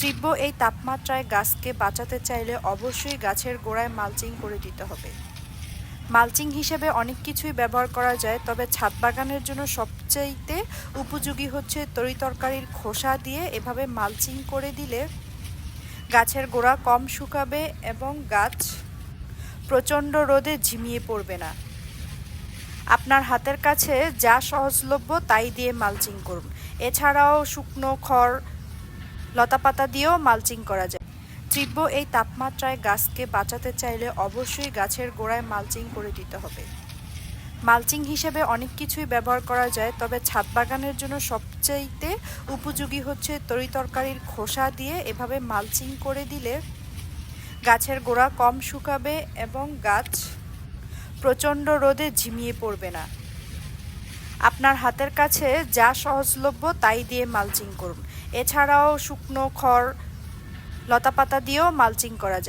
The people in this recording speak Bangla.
তীব্র এই তাপমাত্রায় গাছকে বাঁচাতে চাইলে অবশ্যই গাছের গোড়ায় মালচিং করে দিতে হবে। মালচিং হিসেবে অনেক কিছুই ব্যবহার করা যায়, তবে ছাদ বাগানের জন্য সবচাইতে উপযোগী হচ্ছে তরিতরকারির খোসা দিয়ে এভাবে মালচিং করে দিলে গাছের গোড়া কম শুকাবে এবং গাছ প্রচণ্ড রোদে ঝিমিয়ে পড়বে না। আপনার হাতের কাছে যা সহজলভ্য তাই দিয়ে মালচিং করুন। এছাড়াও শুকনো খড় লতাপাতা দিয়েও মালচিং করা যায়। তীব্র এই তাপমাত্রায় গাছকে বাঁচাতে চাইলে অবশ্যই গাছের গোড়ায় মালচিং করে দিতে হবে। মালচিং হিসেবে অনেক কিছুই ব্যবহার করা যায়, তবে ছাদ বাগানের জন্য সবচাইতে উপযোগী হচ্ছে তরিতরকারির খোসা দিয়ে এভাবে মালচিং করে দিলে গাছের গোড়া কম শুকাবে এবং গাছ প্রচণ্ড রোদে ঝিমিয়ে পড়বে না। আপনার হাতের কাছে যা সহজলভ্য তাই দিয়ে মালচিং করুন। এছাড়াও শুকনো খড়, লতাপাতা দিয়েও মালচিং করা যায়।